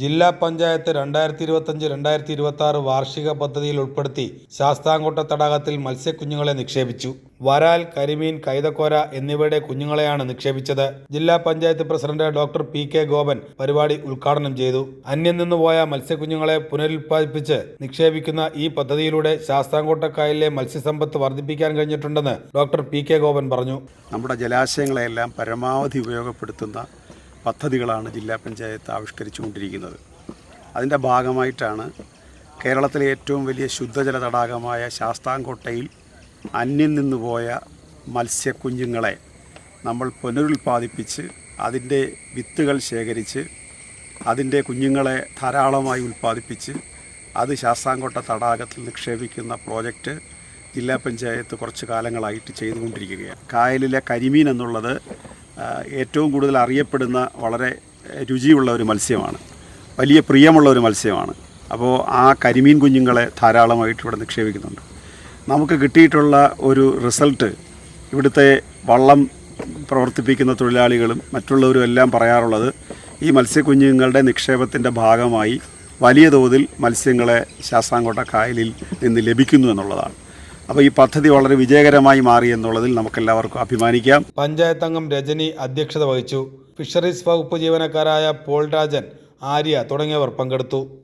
ജില്ലാ പഞ്ചായത്ത് രണ്ടായിരത്തി ഇരുപത്തഞ്ച് രണ്ടായിരത്തി ഇരുപത്തി ആറ് വാർഷിക പദ്ധതിയിൽ ഉൾപ്പെടുത്തി ശാസ്താംകോട്ട തടാകത്തിൽ മത്സ്യക്കുഞ്ഞുങ്ങളെ നിക്ഷേപിച്ചു. വരാൽ കരിമീൻ കൈതക്കോര എന്നിവയുടെ കുഞ്ഞുങ്ങളെയാണ് നിക്ഷേപിച്ചത്. ജില്ലാ panchayat president doctor P K Gopan പരിപാടി ഉദ്ഘാടനം ചെയ്തു. അന്യം നിന്നുപോയ മത്സ്യക്കുഞ്ഞുങ്ങളെ പുനരുൽപ്പാദിപ്പിച്ച് നിക്ഷേപിക്കുന്ന ഈ പദ്ധതിയിലൂടെ ശാസ്താംകോട്ടക്കായലിലെ മത്സ്യസമ്പത്ത് വർദ്ധിപ്പിക്കാൻ കഴിഞ്ഞിട്ടുണ്ടെന്ന് ഡോക്ടർ പി കെ ഗോപൻ പറഞ്ഞു. നമ്മുടെ ജലാശയങ്ങളെല്ലാം പരമാവധി ഉപയോഗപ്പെടുത്തുന്ന പദ്ധതികളാണ് ജില്ലാ പഞ്ചായത്ത് ആവിഷ്കരിച്ചുകൊണ്ടിരിക്കുന്നത്. അതിന്റെ ഭാഗമായിട്ടാണ് കേരളത്തിലെ ഏറ്റവും വലിയ ശുദ്ധജല തടാകമായ ശാസ്താംകോട്ടയിൽ അന്യം നിന്നുപോയ മത്സ്യക്കുഞ്ഞുങ്ങളെ നമ്മൾ പുനരുൽപ്പാദിപ്പിച്ച് അതിന്റെ വിത്തുകൾ ശേഖരിച്ച് അതിന്റെ കുഞ്ഞുങ്ങളെ ധാരാളമായി ഉൽപ്പാദിപ്പിച്ച് അത് ശാസ്താംകോട്ട തടാകത്തിൽ നിക്ഷേപിക്കുന്ന പ്രോജക്റ്റ് ജില്ലാ പഞ്ചായത്ത് കുറച്ച് കാലങ്ങളായിട്ട് ചെയ്തുകൊണ്ടിരിക്കുകയാണ്. കായലിലെ കരിമീൻ എന്നുള്ളത് ഏറ്റവും കൂടുതൽ അറിയപ്പെടുന്ന വളരെ രുചിയുള്ള ഒരു മത്സ്യമാണ്. വലിയ പ്രിയമുള്ള ഒരു മത്സ്യമാണ്. അപ്പോൾ ആ കരിമീൻ കുഞ്ഞുങ്ങളെ ധാരാളമായിട്ട് ഇവിടെ നിക്ഷേപിക്കുന്നുണ്ട്. നമുക്ക് കിട്ടിയിട്ടുള്ള ഒരു റിസൾട്ട് ഇവിടുത്തെ വള്ളം പ്രവർത്തിപ്പിക്കുന്ന തൊഴിലാളികളും മറ്റുള്ളവരും എല്ലാം പറയാറുള്ളത് ഈ മത്സ്യക്കുഞ്ഞുങ്ങളുടെ നിക്ഷേപത്തിന്റെ ഭാഗമായി വലിയ തോതിൽ മത്സ്യങ്ങളെ ശാസ്താംകോട്ട കായലിൽ നിന്ന് ലഭിക്കുന്നു എന്നുള്ളതാണ്. അപ്പോൾ ഈ പദ്ധതി വളരെ വിജയകരമായി മാറി എന്നുള്ളതിൽ നമുക്കെല്ലാവർക്കും അഭിമാനിക്കാം. പഞ്ചായത്ത് അംഗം രജനി അധ്യക്ഷത വഹിച്ചു. ഫിഷറീസ് വകുപ്പ് ജീവനക്കാരായ പോൾ രാജൻ ആര്യ തുടങ്ങിയവർ പങ്കെടുത്തു.